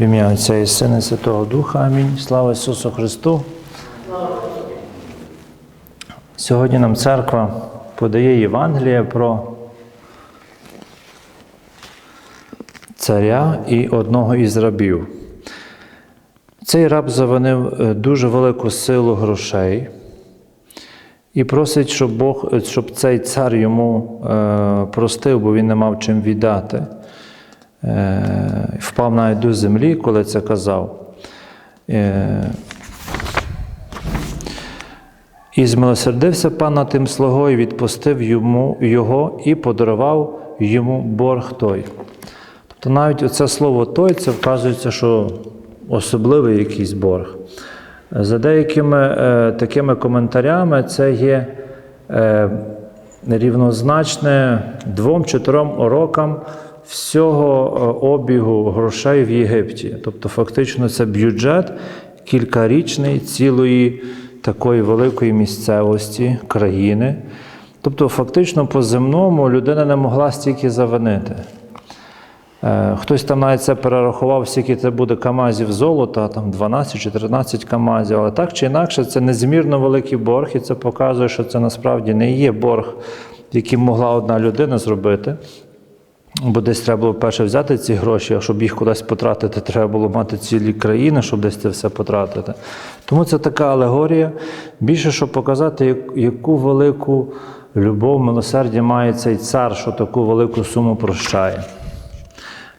В ім'я Отця і Сина і Святого Духа. Амінь. Слава Ісусу Христу. Сьогодні нам церква подає Євангеліє про царя і одного із рабів. Цей раб завинив е, дуже велику силу грошей і просить, щоб Бог, щоб цей цар йому е, простив, бо він не мав чим віддати. Е, впав навіть до землі, коли це казав. Е, і змилосердився пан над тим слугою, відпустив йому його і подарував йому борг той. Тобто навіть оце слово той це вказується, що особливий якийсь борг. За деякими е, такими коментарями це є е, рівнозначне двом-чотирьом рокам всього е, обігу грошей в Єгипті. Тобто, фактично, це бюджет кількарічний цілої такої великої місцевості країни. Тобто, фактично, по земному людина не могла стільки завинити. Е, Хтось там навіть це перерахував, скільки це буде камазів золота, там 12 чи 13 камазів. Але так чи інакше, це незмірно великий борг, і це показує, що це насправді не є борг, який могла одна людина зробити. Бо десь треба було перше взяти ці гроші, а щоб їх кудись потратити, треба було мати цілі країни, щоб десь це все потратити. Тому це така алегорія. Більше, щоб показати, яку велику любов, милосердя має цей цар, що таку велику суму прощає.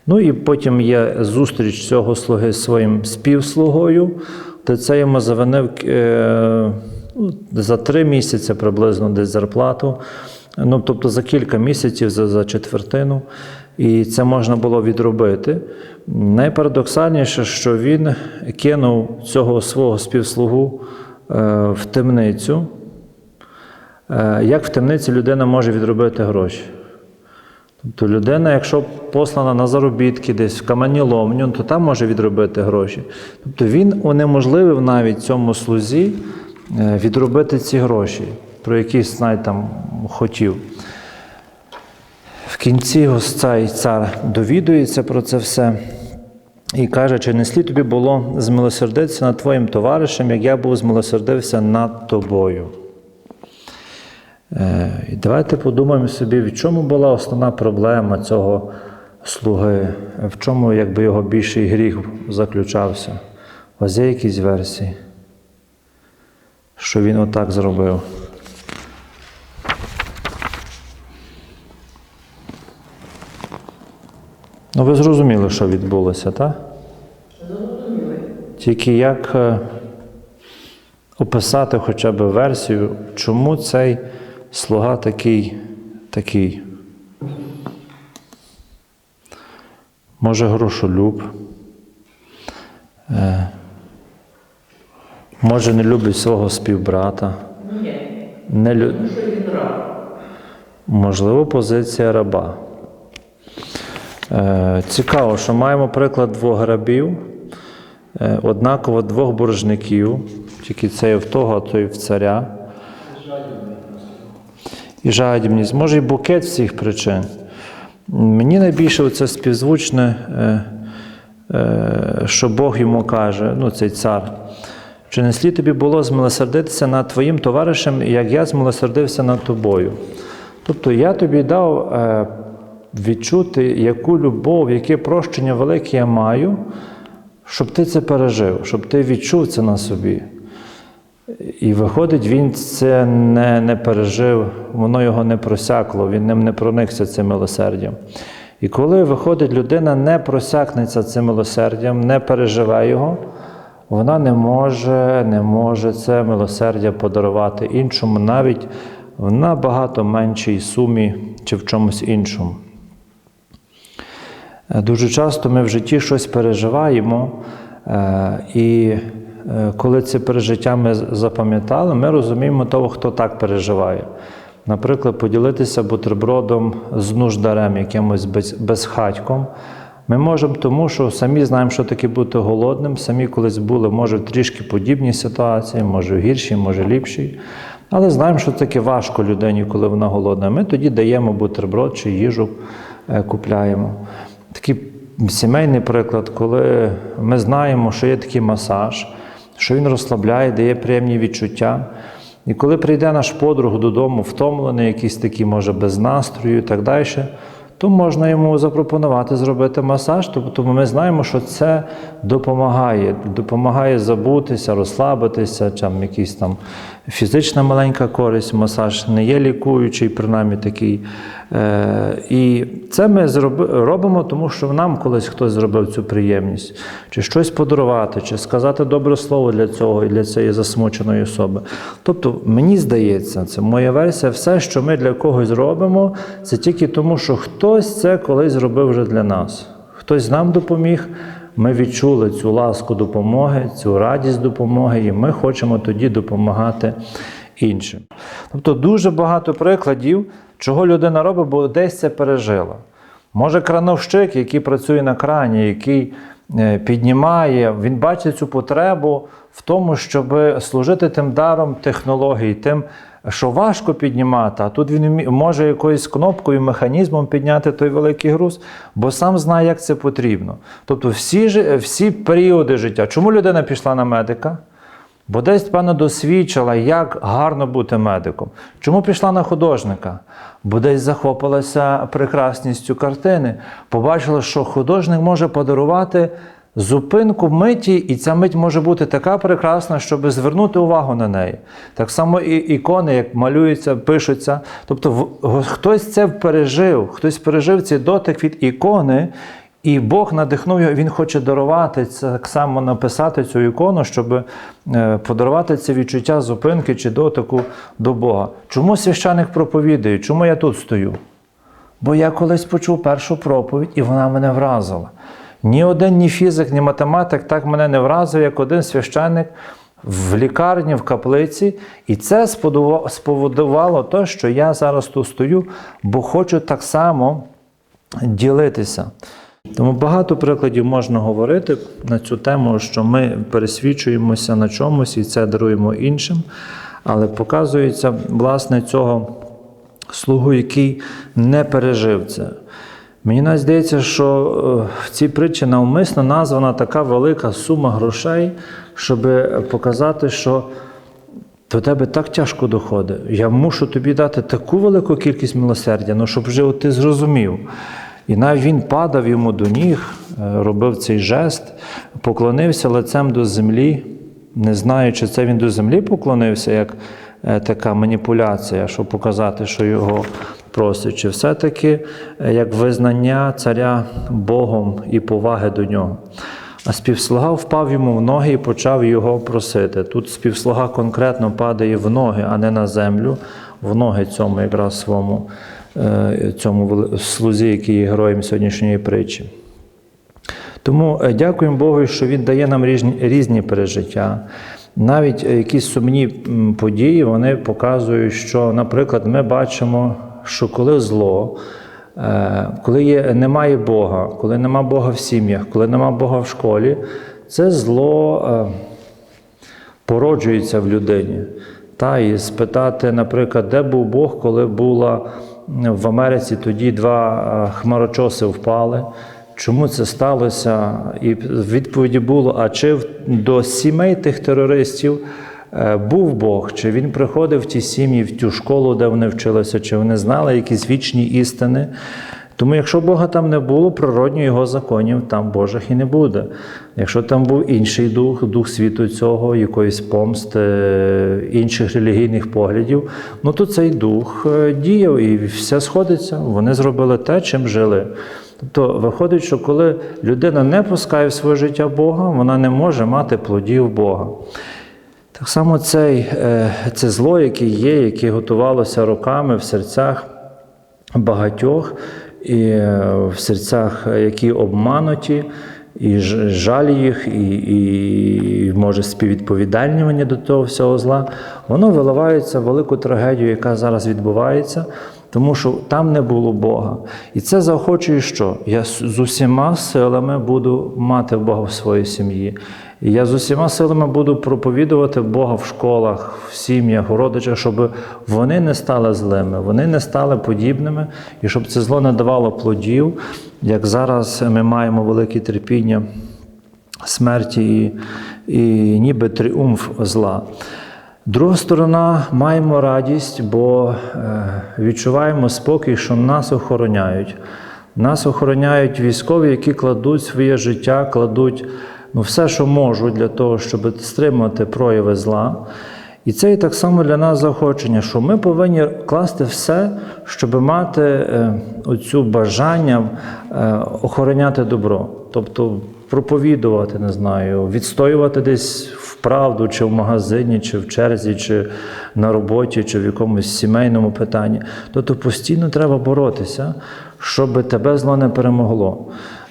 Ну і потім є зустріч цього слуги з своїм співслугою, де це йому завинив е, ну, за три місяці приблизно десь зарплату. Ну, тобто за кілька місяців, за, за четвертину, і це можна було відробити. Найпарадоксальніше, що він кинув цього свого співслугу е, в темницю. Е, як в темниці людина може відробити гроші? Тобто людина, якщо послана на заробітки десь в каменіломню, то там може відробити гроші. Тобто він унеможливив навіть цьому слузі е, відробити ці гроші, про які навіть там хотів. В кінці ось цей цар довідується про це все і каже, чи не слід тобі було змилосердитися над твоїм товаришем, як я був змилосердився над тобою. Е, І давайте подумаємо собі, в чому була основна проблема цього слуги, в чому якби його більший гріх заключався. Вас є якісь версії, що він отак зробив. Ну, ви зрозуміли, що відбулося, так? Тільки як е, описати хоча б версію, чому цей слуга такий, такий. Може, грошолюб. Е, може, не любить свого співбрата. Не лю... Можливо, позиція раба. Е, Цікаво, що маємо приклад двох рабів, е, однаково двох боржників, тільки цей в того, а той в царя. І жадібність. Може, і букет всіх причин. Мені найбільше це співзвучне, е, що Бог йому каже, ну, цей цар. Чи не слід тобі було змилосердитися над твоїм товаришем, як я змилосердився над тобою? Тобто я тобі дав відчути, яку любов, яке прощення велике я маю, щоб ти це пережив, щоб ти відчув це на собі. І виходить, він це не, не пережив, воно його не просякло, він ним не проникся цим милосердям. І коли виходить, людина не просякнеться цим милосердям, не переживе його, вона не може, не може це милосердя подарувати іншому, навіть в набагато меншій сумі чи в чомусь іншому. Дуже часто ми в житті щось переживаємо, е, і е, коли це пережиття ми запам'ятали, ми розуміємо того, хто так переживає. Наприклад, поділитися бутербродом з нуждарем, якимось без- безхатьком. Ми можемо тому, що самі знаємо, що таке бути голодним, самі колись були, може, в трішки подібній ситуації, може в гіршій, може ліпшій. Але знаємо, що таке важко людині, коли вона голодна. Ми тоді даємо бутерброд чи їжу е, купляємо. Такі сімейний приклад, коли ми знаємо, що є такий масаж, що він розслабляє, дає приємні відчуття. І коли прийде наш подруг додому, втомлений, якийсь такий, може, без настрою і так далі, то можна йому запропонувати зробити масаж, тобто ми знаємо, що це допомагає, допомагає забутися, розслабитися, там якийсь там фізична маленька користь, масаж не є лікуючий, принаймні такий. Е, і це ми робимо, тому що нам колись хтось зробив цю приємність, чи щось подарувати, чи сказати добре слово для цього і для цієї засмученої особи. Тобто, мені здається, це моя версія, все, що ми для когось робимо, це тільки тому, що хтось це колись зробив вже для нас. Хтось нам допоміг, ми відчули цю ласку допомоги, цю радість допомоги, і ми хочемо тоді допомагати іншим. Тобто дуже багато прикладів, чого людина робить, бо десь це пережила. Може, крановщик, який працює на крані, який е, піднімає, він бачить цю потребу в тому, щоб служити тим даром технологій, тим, що важко піднімати, а тут він може якоюсь кнопкою, механізмом підняти той великий груз, бо сам знає, як це потрібно. Тобто всі, всі періоди життя. Чому людина пішла на медика? Бо десь, певно, досвідчила, як гарно бути медиком. Чому пішла на художника? Бо десь захопилася прекрасністю картини. Побачила, що художник може подарувати зупинку миті, і ця мить може бути така прекрасна, щоб звернути увагу на неї. Так само і ікони, як малюються, пишуться. Тобто хтось це пережив, хтось пережив цей дотик від ікони. І Бог надихнув його, він хоче дарувати це так само написати цю ікону, щоб е, подарувати це відчуття зупинки чи дотику до Бога. Чому священик проповідує? Чому я тут стою? Бо я колись почув першу проповідь, і вона мене вразила. Ні один, ні фізик, ні математик так мене не вразив, як один священник в лікарні, в каплиці. І це спровокувало те, що я зараз тут стою, бо хочу так само ділитися. Тому багато прикладів можна говорити на цю тему, що ми пересвідчуємося на чомусь і це даруємо іншим. Але показується власне цього слугу, який не пережив це. Мені навіть здається, що е, в цій притчі навмисно названа така велика сума грошей, щоб показати, що до тебе так тяжко доходить. Я мушу тобі дати таку велику кількість милосердя, ну щоб вже от ти зрозумів. І навіть він падав йому до ніг, е, робив цей жест, поклонився лицем до землі, не знаю, чи це він до землі поклонився, як е, така маніпуляція, щоб показати, що його чи все-таки е, як визнання царя Богом і поваги до нього. А співслуга впав йому в ноги і почав його просити. Тут співслуга конкретно падає в ноги, а не на землю, в ноги цьому якраз своєму е, цьому слузі, який є героєм сьогоднішньої притчі. Тому е, дякуємо Богу, що Він дає нам різні, різні пережиття. Навіть якісь сумні події вони показують, що, наприклад, ми бачимо, що коли зло, е, коли є, немає Бога, коли нема Бога в сім'ях, коли нема Бога в школі, це зло е, породжується в людині. Та, і спитати, наприклад, де був Бог, коли була в Америці тоді два е, хмарочоси впали. Чому це сталося? І відповіді було: а чи до сімей тих терористів був Бог, чи він приходив в ті сім'ї, в ту школу, де вони вчилися, чи вони знали якісь вічні істини? Тому якщо Бога там не було, природньо його законів там Божих і не буде. Якщо там був інший дух, дух світу цього, якоїсь помсти, е, інших релігійних поглядів, ну то цей дух е, діяв і все сходиться. Вони зробили те, чим жили. Тобто виходить, що коли людина не пускає в своє життя Бога, вона не може мати плодів Бога. Так само цей, е, це зло, яке є, яке готувалося роками в серцях багатьох, і е, в серцях, е, які обмануті, і жаль їх, і, і може співвідповідальнювання до того всього зла, воно виливається в велику трагедію, яка зараз відбувається. тому що там не було Бога. І це заохочує, що я з з усіма силами буду мати Бога в своїй сім'ї. І я з усіма силами буду проповідувати Бога в школах, в сім'ях, у родичах, щоб вони не стали злими, вони не стали подібними, і щоб це зло не давало плодів, як зараз ми маємо велике терпіння смерті і, і ніби тріумф зла. Друга сторона, маємо радість, бо е, відчуваємо спокій, що нас охороняють. Нас охороняють військові, які кладуть своє життя, кладуть ну, все, що можуть для того, щоб стримати прояви зла. І це і так само для нас заохочення, що ми повинні класти все, щоб мати е, оцю бажання е, охороняти добро. Тобто проповідувати, не знаю, відстоювати десь в правду, чи в магазині, чи в черзі, чи на роботі, чи в якомусь сімейному питанні. Тобто постійно треба боротися, щоб тебе зло не перемогло.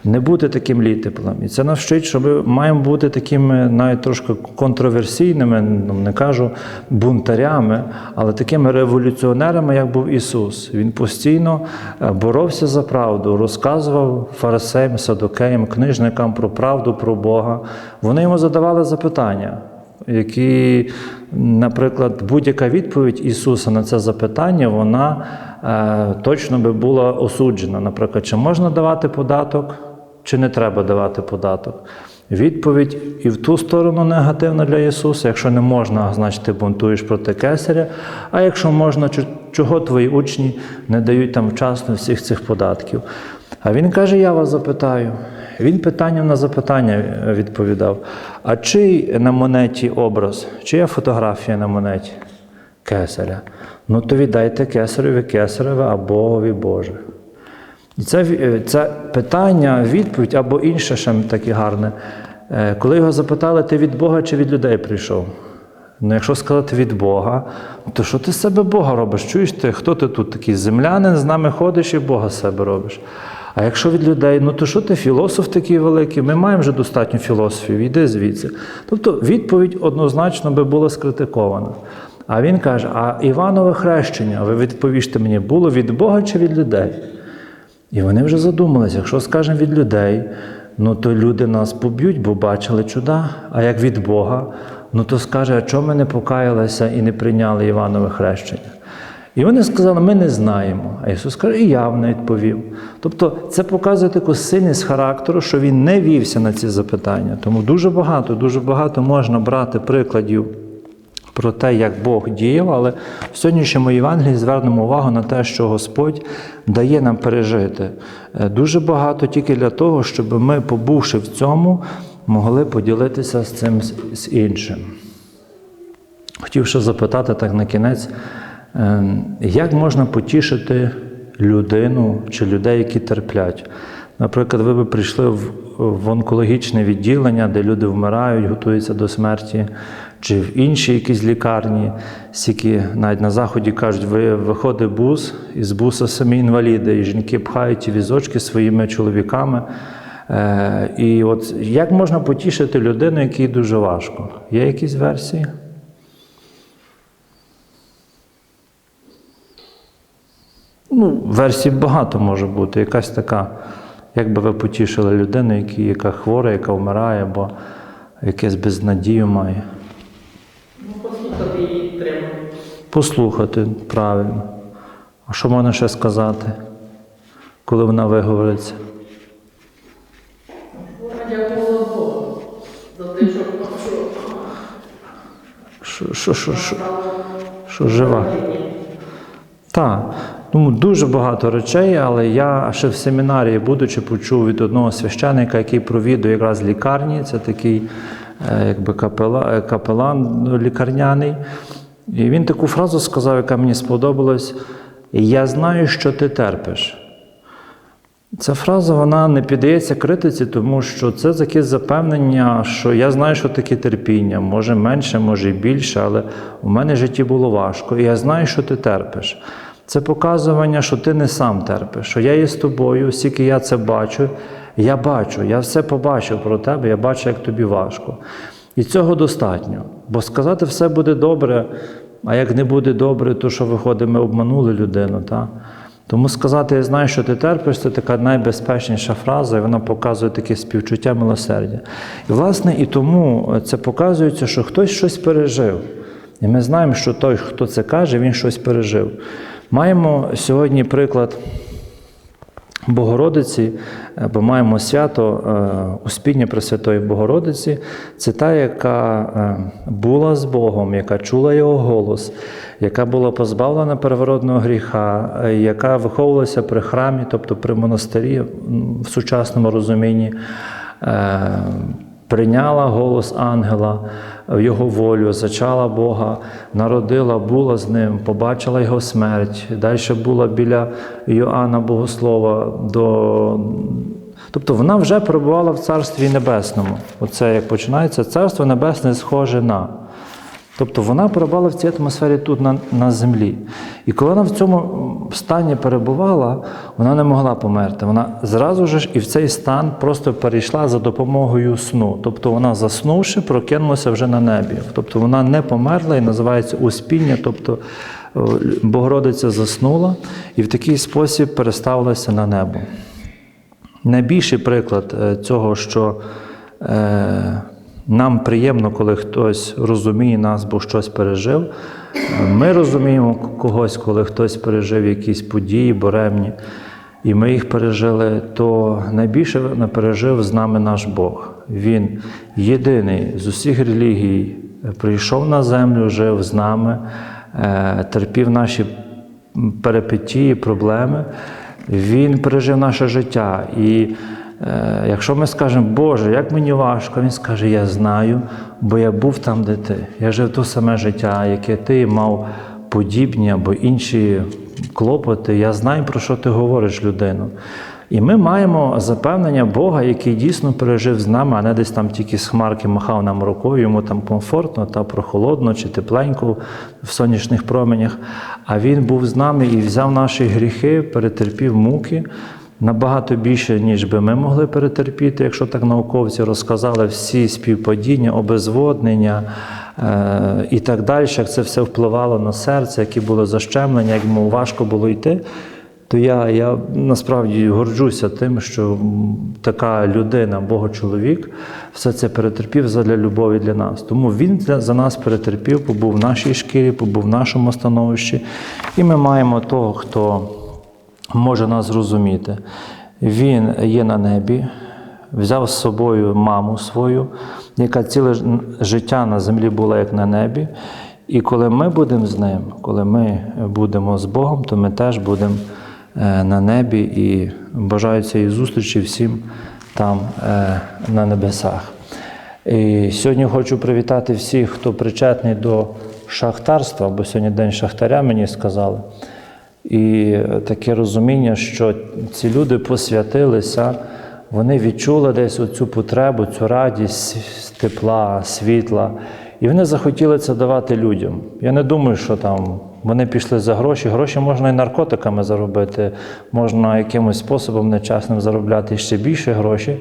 Не бути таким літеплем. І це навчить, що ми маємо бути такими навіть трошки контроверсійними, ну не кажу бунтарями, але такими революціонерами, як був Ісус. Він постійно е, боровся за правду, розказував фарисеям, садокеям, книжникам про правду, про Бога. Вони йому задавали запитання. Які, наприклад, будь-яка відповідь Ісуса на це запитання, вона е, точно би була осуджена. Наприклад, чи можна давати податок, чи не треба давати податок. Відповідь і в ту сторону негативна для Ісуса. Якщо не можна, значить ти бунтуєш проти кесаря. А якщо можна, чого твої учні не дають там вчасно всіх цих податків? А він каже: Я вас запитаю. Він питанням на запитання відповідав: а чий на монеті образ, чия фотографія на монеті? Кесаря. Ну то віддайте кесареві кесареве, а Богові Боже. І це, е, це питання, відповідь або інше ще таке гарне. Е, Коли його запитали, ти від Бога чи від людей прийшов? Ну, якщо сказати від Бога, то що ти з себе Бога робиш? Чуєш ти, хто ти тут такий землянин, з нами ходиш і Бога з себе робиш? А якщо від людей, ну то що ти філософ такий великий? Ми маємо вже достатньо філософів, йди звідси. Тобто відповідь однозначно би була скритикована. А він каже: а Іванове хрещення, ви відповіжте мені, було від Бога чи від людей? І вони вже задумалися, якщо скажемо від людей, ну то люди нас поб'ють, бо бачили чуда. А як від Бога, ну то скаже, а чому ми не покаялися і не прийняли Іванове хрещення? І вони сказали, ми не знаємо. А Ісус каже, і я не відповів. Тобто це показує таку сильність характеру, що він не вівся на ці запитання. Тому дуже багато, дуже багато можна брати прикладів про те, як Бог діяв, але в сьогоднішньому Євангелії звернемо увагу на те, що Господь дає нам пережити Е, дуже багато тільки для того, щоб ми, побувши в цьому, могли поділитися з цим з- іншим. Хотів ще запитати так на кінець, е, як можна потішити людину чи людей, які терплять? Наприклад, ви би прийшли в онкологічне відділення, де люди вмирають, готуються до смерті, чи в інші якісь лікарні, стільки навіть на заході кажуть, виходить бус, і з буса самі інваліди, і жінки пхають ті візочки своїми чоловіками. Е, і от як можна потішити людину, якій дуже важко? Є якісь версії? Ну, версій багато може бути. Якась така, як би ви потішили людину, яка хвора, яка вмирає, або якесь безнадію має. Ну, послухати її треба. Послухати правильно. А що можна ще сказати, коли вона виговориться? Що що Що, що, що жива? Так, ну дуже багато речей, але я ще в семінарії, будучи, почув від одного священника, який провідує якраз лікарні, це такий е, якби капела, е, капелан лікарняний. І він таку фразу сказав, яка мені сподобалась: Я знаю, що ти терпиш. Ця фраза вона не піддається критиці, тому що це таке запевнення, що я знаю, що таке терпіння, може менше, може і більше, але у мене в житті було важко, і я знаю, що ти терпиш. Це показування, що ти не сам терпиш, що я є з тобою, оскільки я це бачу, я бачу, я все побачив про тебе, я бачу, як тобі важко. І цього достатньо. Бо сказати все буде добре, А як не буде добре, то що виходить, ми обманули людину. Та? Тому сказати, я знаю, що ти терпиш, це така найбезпечніша фраза, і вона показує таке співчуття милосердя. І, власне, і тому це показується, що хтось щось пережив. І ми знаємо, що той, хто це каже, він щось пережив. Маємо сьогодні приклад Богородиці, е, бо маємо свято е, Успіння Пресвятої Богородиці. Це та, яка е, була з Богом, яка чула його голос, яка була позбавлена первородного гріха, яка виховувалася при храмі, тобто при монастирі в сучасному розумінні. Прийняла голос ангела, його волю, зачала Бога, народила, була з ним, побачила його смерть. Далі була біля Йоанна Богослова. До... Тобто вона вже перебувала в Царстві Небесному. Оце як починається Царство Небесне схоже на. Тобто вона перебувала в цій атмосфері тут на, на землі. І коли вона в цьому стані перебувала, вона не могла померти. Вона зразу ж і в цей стан просто перейшла за допомогою сну. Тобто вона, заснувши, прокинулася вже на небі. Тобто вона не померла і називається успіння, тобто Богородиця заснула і в такий спосіб переставилася на небо. Найбільший приклад е, цього, що е, нам приємно, коли хтось розуміє нас, бо щось пережив. Ми розуміємо когось, коли хтось пережив якісь події буремні, і ми їх пережили, то найбільше пережив з нами наш Бог. Він єдиний з усіх релігій е, прийшов на землю, жив з нами, е, терпів наші перипетії, проблеми. Він пережив наше життя. І якщо ми скажемо, Боже, як мені важко, Він скаже, я знаю, бо я був там, де ти. Я жив те саме життя, яке ти мав подібні або інші клопоти. Я знаю, про що ти говориш, людину. І ми маємо запевнення Бога, який дійсно пережив з нами, а не десь там тільки з хмарки махав нам рукою, йому там комфортно та прохолодно чи тепленько в сонячних променях. А Він був з нами і взяв наші гріхи, перетерпів муки. Набагато більше, ніж би ми могли перетерпіти, якщо так науковці розказали всі співпадіння, обезводнення е- і так далі, як це все впливало на серце, які були защемлення, як йому важко було йти то я, я насправді горджуся тим, що така людина, Богочоловік, все це перетерпів задля любові для нас. Тому він за нас перетерпів, побув в нашій шкірі, побув в нашому становищі. І ми маємо того, хто може нас зрозуміти. Він є на небі, взяв з собою маму свою, яка ціле життя на землі була як на небі. І коли ми будемо з ним, коли ми будемо з Богом, то ми теж будемо е, на небі і бажаю цієї зустрічі всім там е, на небесах. І сьогодні хочу привітати всіх, хто причетний до шахтарства, бо сьогодні день шахтаря мені сказали. І таке розуміння, що ці люди посвятилися, вони відчули десь оцю потребу, цю радість тепла, світла. І вони захотіли це давати людям. Я не думаю, що там вони пішли за гроші. Гроші можна і наркотиками заробити, можна якимось способом нечасним заробляти ще більше гроші.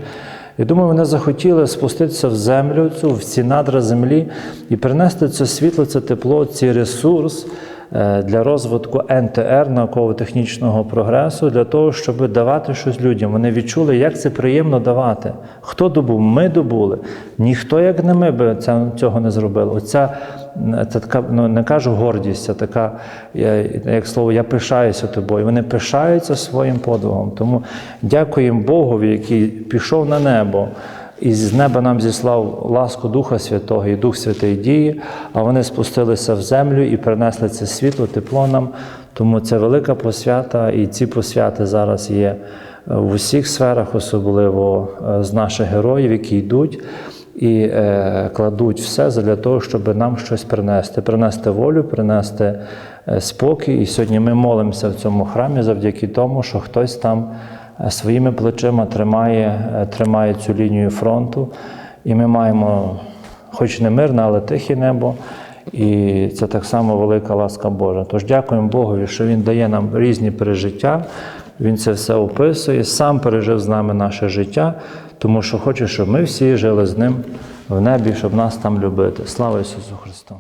Я думаю, вони захотіли спуститися в землю, цю, в ці надра землі і принести це світло, це тепло, цей ресурс для розвитку НТР, науково-технічного прогресу, для того, щоб давати щось людям. Вони відчули, як це приємно давати. Хто добув? Ми добули. Ніхто, як не ми, би цього не зробив. Оця це така, ну не кажу гордість, це така, як слово, я пишаюся тобою. Вони пишаються своїм подвигом. Тому дякуємо Богові, який пішов на небо. І з неба нам зіслав ласку Духа Святого і Дух Святий діє, а вони спустилися в землю і принесли це світло, тепло нам. Тому це велика посвята, і ці посвяти зараз є е, в усіх сферах, особливо е, з наших героїв, які йдуть і е, кладуть все для того, щоб нам щось принести, принести волю, принести е, спокій. І сьогодні ми молимося в цьому храмі завдяки тому, що хтось там своїми плечима тримає, е, тримає цю лінію фронту. І ми маємо, хоч не мирне, але тихе небо. І це так само велика ласка Божа. Тож дякуємо Богові, що Він дає нам різні пережиття. Він це все описує, сам пережив з нами наше життя, тому що хоче, щоб ми всі жили з ним в небі, щоб нас там любити. Слава Ісусу Христу!